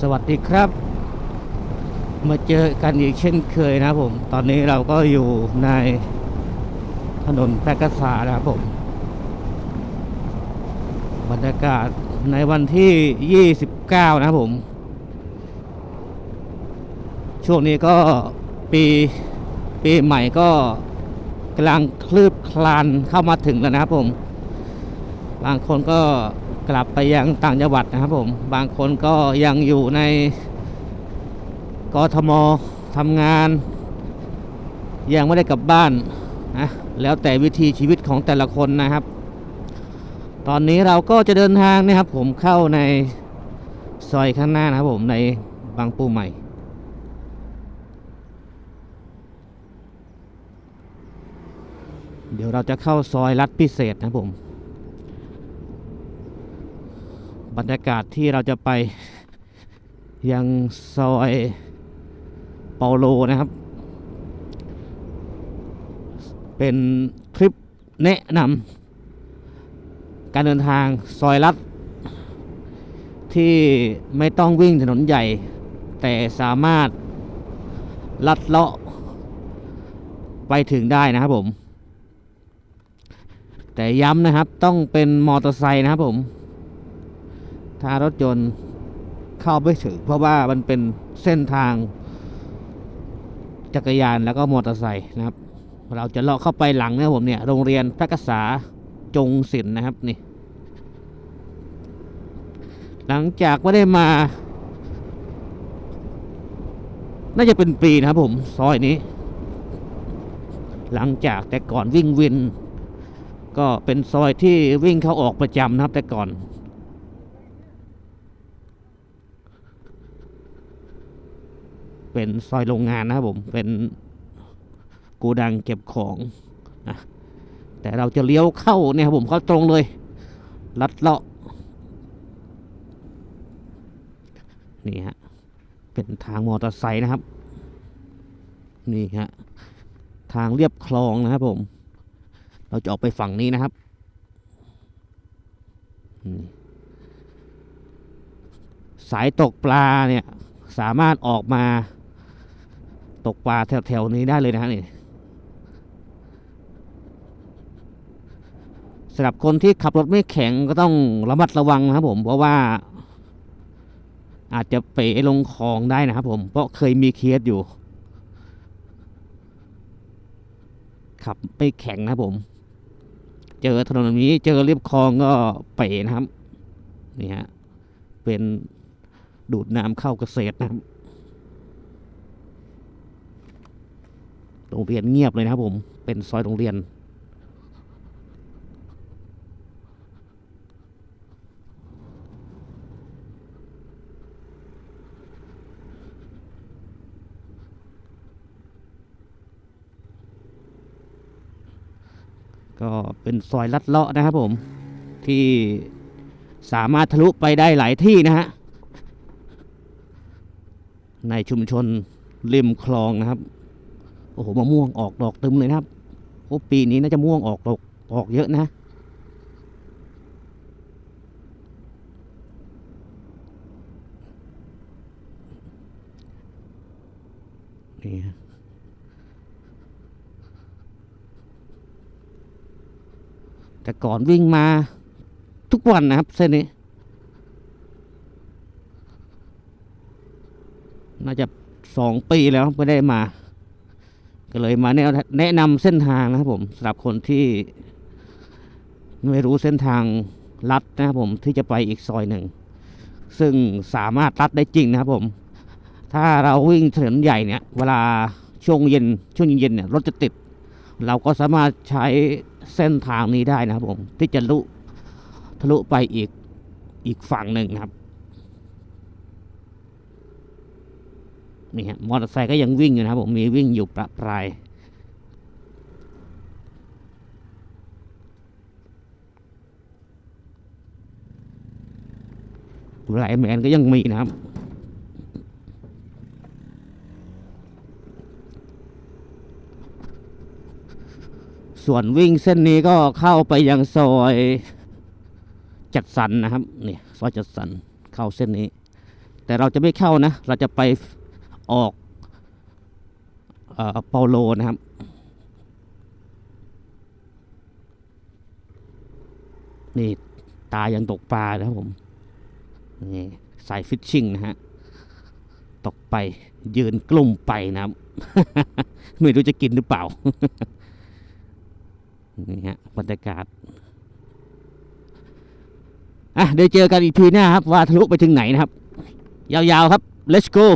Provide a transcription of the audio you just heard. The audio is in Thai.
สวัสดีครับ มาเจอกันอีกเช่นเคยนะผม ตอนนี้เราก็อยู่ในถนนแพร่กษานะครับผม บรรยากาศในวันที่ 29 นะผม ช่วงนี้ก็ปีปีใหม่ก็กำลังคลืบคลานเข้ามาถึงแล้วนะครับผม บางคนก็ กลับไปยังต่างจังหวัดนะครับผม บางคนก็ยังอยู่ในกทมทำงาน ยังไม่ได้กลับบ้านนะแล้วแต่วิธีชีวิตของแต่ละคนนะครับ ตอนนี้เราก็จะเดินทางนะครับ ผมเข้าในซอยข้างหน้านะครับผมในบางปูใหม่เดี๋ยวเราจะเข้าซอยรัดพิเศษนะครับผม บรรยากาศที่เราจะไปยังซอยเปาโลนะครับ เป็นทริปแนะนำการเดินทางซอยลัด ที่ไม่ต้องวิ่งถนนใหญ่ แต่สามารถลัดเลาะไปถึงได้นะครับผม แต่ย้ำนะครับต้องเป็นมอเตอร์ไซค์นะครับผม ถ้ารถยนต์เข้าไม่ถึงเพราะว่ามันเป็นเส้นทางจักรยานแล้วก็มอเตอร์ไซค์นะครับ เราจะเลาะเข้าไปหลังนะผมเนี่ยโรงเรียนพระกษาจงศิลป์นะครับนี่ หลังจากไม่ได้มา น่าจะเป็นปีนะครับผมซอยนี้ หลังจากแต่ก่อนวิ่งวิน ก็เป็นซอยที่วิ่งเข้าออกประจำนะครับแต่ก่อน เป็นซอยโรงงานนะครับผมเป็นโกูดังเก็บของนะแต่เราจะเลี้ยวเข้าเนี่ยครับผมเข้าตรงเลยลัดเลาะนี่ฮะเป็นทางมอเตอร์ไซค์นะครับ นี่ฮะทางเรียบคลองนะครับผม เราจะออกไปฝั่งนี้นะครับสายตกปลาเนี่ยสามารถออกมา ตกปลาแถวๆนี้ได้เลยนะฮะนี่สำหรับคนที่ขับรถไม่แข็งก็ต้องระมัดระวังนะครับผมเพราะว่า อาจจะเป๋ลงคลองได้นะครับผมเพราะเคยมีเคสอยู่ ขับไม่แข็งนะครับผม เจอถนนแบบนี้เจอเรียบคลองก็เป๋นะครับนี่ฮะเป็นดูดน้ำเข้าเกษตรนะครับ โรงเรียนเงียบเลยนะครับผม เป็นซอยโรงเรียน ก็เป็นซอยลัดเลาะนะครับผม ที่สามารถทะลุไปได้หลายที่นะฮะ ในชุมชนริมคลองนะครับ โอ้โหมะม่วงออกดอกตึมเลยนะครับโอ้ปีนี้น่าจะม่วงออกดอกออกเยอะนะนี่ฮะแต่ก่อนวิ่งมาทุกวันนะครับเส้นนี้ น่าจะสองปีแล้วไม่ได้มา ก็เลยมาแนะแนะนำเส้นทางนะครับผมสำหรับคนที่ ไม่รู้เส้นทางลัดนะครับผมที่จะไปอีกซอยหนึ่ง ซึ่งสามารถลัดได้จริงนะครับผม ถ้าเราวิ่งถนนใหญ่เนี่ย เวลาช่วงเย็นช่วงเย็นเนี่ยรถจะติด เราก็สามารถใช้เส้นทางนี้ได้นะครับผม ที่จะลุทะลุไปอีกอีกฝั่งหนึ่งนะครับ นี่ฮะมอเตอร์ไซค์ก็ยังวิ่งอยู่นะครับผมมีวิ่งอยู่ประปรายหลายแมนก็ยังมีนะครับส่วนวิ่งเส้นนี้ก็เข้าไปยังซอยจัดสรรนะครับนี่ซอยจัดสรรเข้าเส้นนี้ แต่เราจะไม่เข้านะ เราจะไป ออกเอ่อเปาโลนะครับนี่ตายังตกปลานะครับผมนี่สายฟิชชิงนะฮะตกไปยืนกลุ่มไปนะครับ ไม่รู้จะกินหรือเปล่า นี่ฮะบรรยากาศอะเดี๋ยวเจอกันอีกทีหน้าครับ ว่าทะลุไปถึงไหนนะครับ ยาวๆครับ let's go